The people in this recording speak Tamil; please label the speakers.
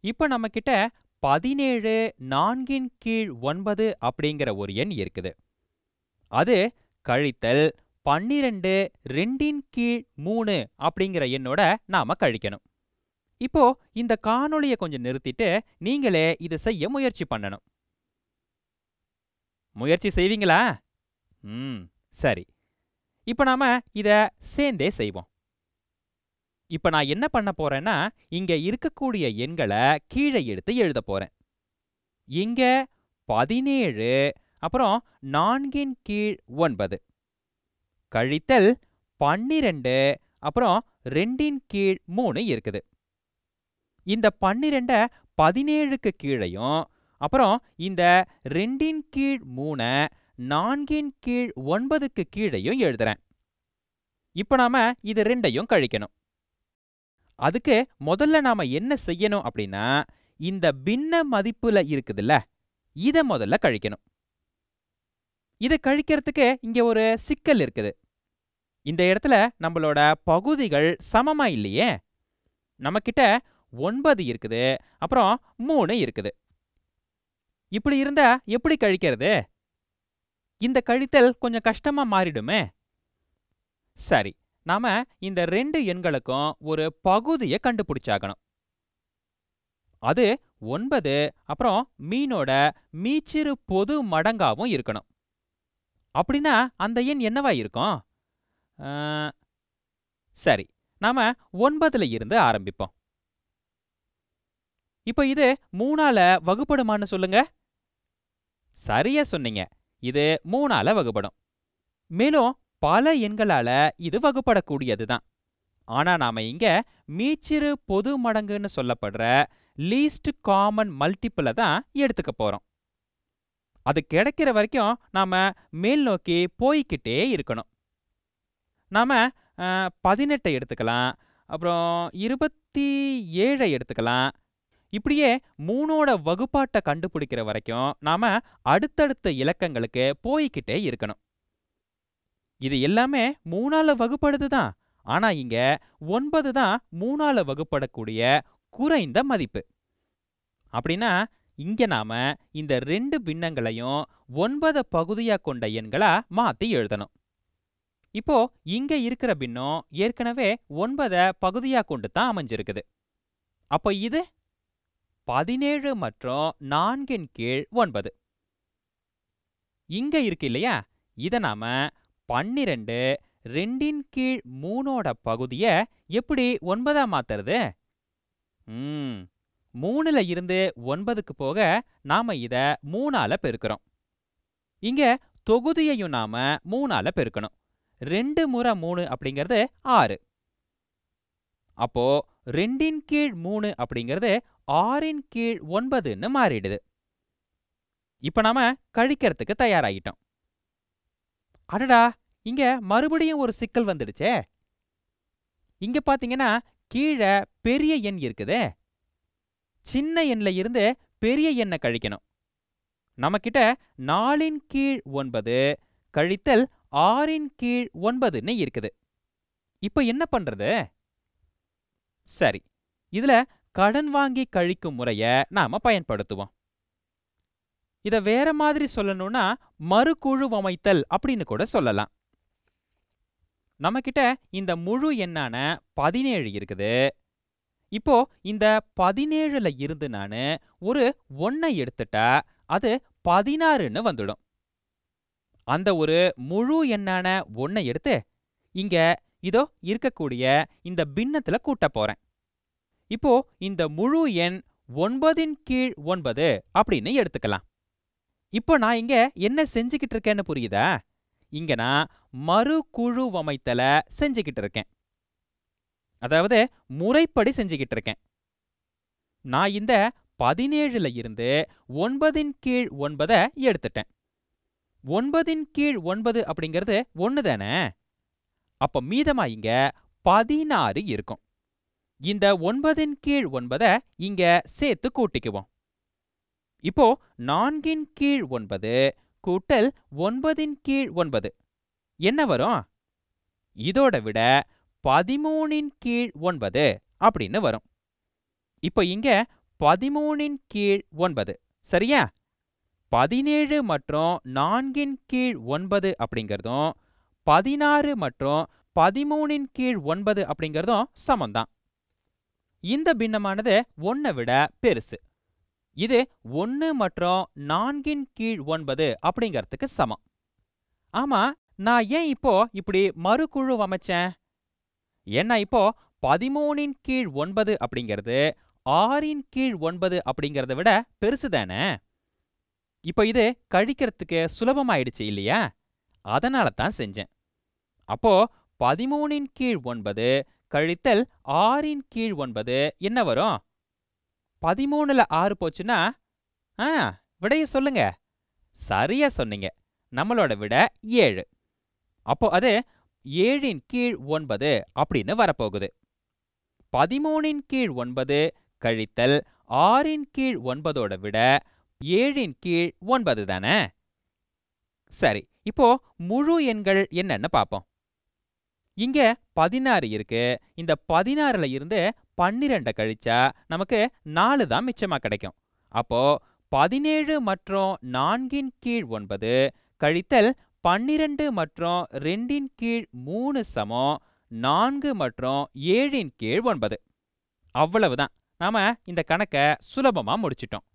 Speaker 1: இப்ப நம்ம கிட்ட பதினேழு நான்கின் கீழ் ஒன்பது அப்படிங்கிற ஒரு எண் இருக்குது. அது கழித்தல் பன்னிரெண்டு ரெண்டின் கீழ் மூணு அப்படிங்கிற எண்ணோட நாம கழிக்கணும். இப்போ இந்த காணொளியை கொஞ்சம் நிறுத்திட்டு நீங்களே இதை செய்ய முயற்சி பண்ணணும். முயற்சி செய்வீங்களா? ம் சரி. இப்போ நாம இத சேர்ந்தே செய்வோம். இப்போ நான் என்ன பண்ண போறேன்னா இங்க இருக்கக்கூடிய எண்களை கீழே எடுத்து எழுத போறேன். இங்க பதினேழு அப்புறம் நான்கின் கீழ் ஒன்பது. கழித்தல் பன்னிரெண்டு அப்புறம் ரெண்டின் கீழ் மூணு இருக்குது. இந்த பன்னிரெண்ட பதினேழுக்கு கீழையும் அப்புறம் இந்த ரெண்டின் கீழ் மூண நான்கின் கீழ் ஒன்பதுக்கு கீழையும் எழுதுறேன். இப்ப நாம இது ரெண்டையும் கழிக்கணும். அதுக்கு முதல்ல நாம என்ன செய்யணும் அப்படின்னா இந்த பின்ன மதிப்புல இருக்குதுல்ல இத முதல்ல கழிக்கணும். இதை கழிக்கிறதுக்கு இங்க ஒரு சிக்கல் இருக்குது. இந்த இடத்துல நம்மளோட பகுதிகள் சமமா இல்லையே? நம்மக்கிட்ட ஒன்பது இருக்குது அப்புறம் மூணு இருக்குது. இப்படி இருந்தா எப்படி கழிக்கிறது? இந்த கழித்தல் கொஞ்சம் கஷ்டமா மாறிடுமே? சரி நாம இந்த ரெண்டு எண்களுக்கும் ஒரு பகுதியை கண்டுபிடிச்சாகணும். அது ஒன்பது அப்புறம் மீனோட மீச்சிறு பொது மடங்காவும் இருக்கணும். அப்படின்னா அந்த எண் என்னவா இருக்கும்? ஆ, சரி நாம ஒன்பதுல இருந்து ஆரம்பிப்போம். இப்போ இது மூணால வகுப்படுமான்னு சொல்லுங்க. சரியா சொன்னீங்க. இது மூணால வகுப்படும். மேலும் பல எண்களால இது வகுப்படக்கூடியதுதான். ஆனா நாம இங்க மீச்சிறு பொது மடங்குன்னு சொல்லப்படுற லீஸ்ட் காமன் மல்டிபிள தான் எடுத்துக்க போறோம். அது கிடைக்கிற வரைக்கும் நாம மேல் நோக்கி போய்க்கிட்டே இருக்கணும். நாம பதினெட்டை எடுத்துக்கலாம். அப்புறம் இருபத்தி ஏழை எடுத்துக்கலாம். இப்படியே மூணோட வகுப்பாட்டை கண்டுபிடிக்கிற வரைக்கும் நாம அடுத்தடுத்த இலக்கங்களுக்கு போய்கிட்டே இருக்கணும். இது எல்லாமே மூணால வகுப்படுது தான். ஆனா இங்க ஒன்பது தான் மூணால வகுப்படக்கூடிய குறைந்த மதிப்பு. அப்படின்னா இங்க நாம இந்த ரெண்டு பின்னங்களையும் ஒன்பத பகுதியா கொண்ட எண்களா மாத்தி எழுதணும். இப்போ இங்க இருக்கிற பின்னம் ஏற்கனவே ஒன்பத பகுதியா கொண்டு தான் அமைஞ்சிருக்குது. அப்போ இது? பதினேழு மற்றும் நான்கின் கீழ் ஒன்பது. இங்க இருக்கு இல்லையா? இத நாம பன்னிரெண்டு ரெண்டின் கீழ் மூணோட பகுதிய எப்படி ஒன்பதா மாத்துறது ம் மூணுல இருந்து ஒன்பதுக்கு போக நாம இத மூணால பெருக்கிறோம். இங்க தொகுதியையும் நாம மூணால பெருக்கணும். ரெண்டு முறை மூணு அப்படிங்கிறது ஆறு. அப்போ ரெண்டின் கீழ் மூணு அப்படிங்கிறது ஆறின் கீழ் ஒன்பதுன்னு மாறிடுது. இப்ப நாம கழிக்கிறதுக்கு தயாராகிட்டோம் அடடா! இங்க மறுபடியும் ஒரு சிக்கல் வந்துடுச்சே. இங்க பாத்தீங்கன்னா கீழே பெரிய எண் இருக்குதே. சின்ன எண்ல இருந்து பெரிய எண்ணை கழிக்கணும். நம்மக்கிட்ட நாலின் கீழ் ஒன்பது கழித்தல் ஆறின் கீழ் ஒன்பதுன்னு இருக்குது. இப்ப என்ன பண்றது? சரி இதுல கடன் வாங்கி கழிக்கும் முறைய நாம பயன்படுத்துவோம். இத வேற மாதிரி சொல்லணும்னா மறுகுழுவமைத்தல் அப்படின்னு கூட சொல்லலாம். நம்மக்கிட்ட இந்த முழு எண்ணான பதினேழு இருக்குது. இப்போ இந்த பதினேழுல இருந்து நான் ஒரு ஒன்னை எடுத்துட்டா அது பதினாறுன்னு வந்துடும். அந்த ஒரு முழு எண்ணான ஒன்னை எடுத்து இங்க இதோ இருக்கக்கூடிய இந்த பின்னத்துல கூட்ட போறேன். இப்போ இந்த முழு எண் ஒன்பதின் கீழ் ஒன்பது அப்படின்னு எடுத்துக்கலாம். இப்போ நான் இங்க என்ன செஞ்சுக்கிட்டு இருக்கேன்னு புரியுதா? இங்க நான் மறு குழுவமைத்தல செஞ்சுக்கிட்டு இருக்கேன். அதாவது முறைப்படி செஞ்சுக்கிட்டு இருக்கேன். நான் இந்த பதினேழுல இருந்து ஒன்பதின் கீழ் ஒன்பதை எடுத்துட்டேன். ஒன்பதின் கீழ் ஒன்பது அப்படிங்கிறது ஒன்று தானே? அப்ப மீதமா இங்க பதினாறு இருக்கும். இந்த ஒன்பதின் கீழ் ஒன்பதை இங்க சேர்த்து கூட்டிக்குவோம். இப்போ நான்கின் கீழ் ஒன்பது கூட்டல் ஒன்பதின் கீழ் ஒன்பது. என்ன வரும்? இதோட விட பதிமூணின் கீழ் ஒன்பது அப்படின்னு வரும். இப்போ இங்க பதிமூணின் கீழ் ஒன்பது சரியா? பதினேழு மற்றும் நான்கின் கீழ் ஒன்பது அப்படிங்கிறதும் பதினாறு மற்றும் பதிமூணின் கீழ் ஒன்பது அப்படிங்கிறதும் சமம்தான். இந்த பின்னமானது ஒன்றை விட பெருசு. இது ஒன்று மற்றும் நான்கின் கீழ் ஒன்பது அப்படிங்கிறதுக்கு சமம். ஆமா நான் ஏன் இப்போ இப்படி மறுகுழு அமைச்சேன்? ஏன்னா இப்போ பதிமூணின் கீழ் ஒன்பது அப்படிங்கிறது ஆறின் கீழ் ஒன்பது அப்படிங்கிறத விட பெருசு தானே? இப்போ இது கழிக்கிறதுக்கு சுலபமாயிடுச்சு இல்லையா? அதனால தான் செஞ்சேன். அப்போ பதிமூணின் கீழ் ஒன்பது கழித்தல் ஆறின் கீழ் ஒன்பது என்ன வரும்? பதிமூணுல ஆறு போச்சுன்னா ஆ விடைய சொல்லுங்க. சரியா சொன்னீங்க. நம்மளோட விட ஏழு. அப்போ அது ஏழின் கீழ் ஒன்பது அப்படின்னு வரப்போகுது. பதிமூணின் கீழ் ஒன்பது கழித்தல் ஆறின் கீழ் ஒன்பதோட விட ஏழின் கீழ் ஒன்பது தானே? சரி இப்போ முழு எண்கள் என்னன்னு பார்ப்போம். இங்க பதினாறு இருக்கு. இந்த பதினாறுல இருந்து பன்னிரெண்டை கழிச்சா நமக்கு நாலு தான் மிச்சமா கிடைக்கும். அப்போ பதினேழு மற்றும் நான்கின் கீழ் ஒன்பது கழித்தல் பன்னிரண்டு மற்றும் ரெண்டின் கீழ் மூணு சமம் நான்கு மற்றும் ஏழின் கீழ் ஒன்பது. அவ்வளவுதான். நாம இந்த கணக்கை சுலபமா முடிச்சிட்டோம்.